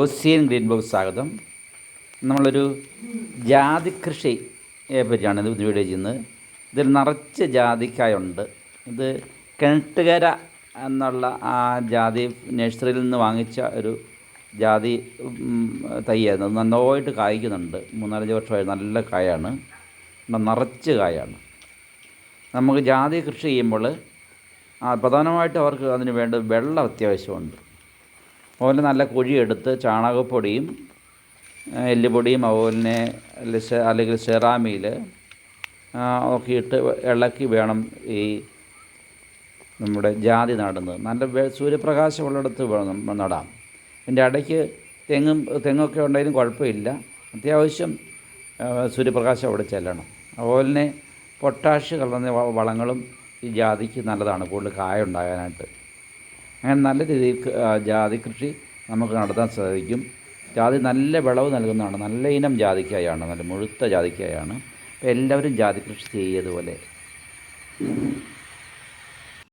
ഓസിയൻ green box സ്വാഗതം. നമ്മളൊരു ജാതി കൃഷി പറ്റിയാണ് ഇത് വീഡിയോ ചെയ്യുന്നത്. ഇതിൽ നിറച്ച് ജാതിക്കായുണ്ട്. ഇത് കിണറ്റുകര എന്നുള്ള ആ ജാതി നഴ്സറിയിൽ നിന്ന് വാങ്ങിച്ച ഒരു ജാതി തൈയായിരുന്നു. അത് നന്നായിട്ട് കായ്ക്കുന്നുണ്ട്. മൂന്നാലഞ്ച് വർഷമായി നല്ല കായാണ്. നിറച്ച് കായാണ്. നമുക്ക് ജാതി കൃഷി ചെയ്യുമ്പോൾ പ്രധാനമായിട്ടും അവർക്ക് അതിന് വേണ്ട വെള്ളം അത്യാവശ്യമുണ്ട്. അതുപോലെ നല്ല കുഴിയെടുത്ത് ചാണകപ്പൊടിയും എല്ലുപൊടിയും ലിസ- അല്ലെങ്കിൽ സെറാമിയിൽ ഒക്കെ ഇട്ട് ഇളക്കി വേണം ഈ നമ്മുടെ ജാതി നടുന്നത്. നല്ല സൂര്യപ്രകാശമുള്ളിടത്ത് വേണം നടാം. ഇതിന്റെ ഇടയ്ക്ക് തെങ്ങും തെങ്ങൊക്കെ ഉണ്ടെങ്കിലും കുഴപ്പമില്ല. അത്യാവശ്യം സൂര്യപ്രകാശം അവിടെ ചെല്ലണം. അതുപോലെ പൊട്ടാഷ് കലർന്ന വളങ്ങളും ഈ ജാതിക്ക് നല്ലതാണ്. കൂടുതൽ കായ ഉണ്ടാകാനായിട്ട്. അങ്ങനെ നല്ല രീതിയിൽ ജാതി കൃഷി നമുക്ക് നടത്താൻ സാധിക്കും. ജാതി നല്ല വിളവ് നൽകുന്നതാണ്. നല്ല ഇനം ജാതിക്കായാണ്. നല്ല മുഴുത്ത ജാതിക്കായാണ്. അപ്പോൾ എല്ലാവരും ജാതി കൃഷി ചെയ്യതുപോലെ.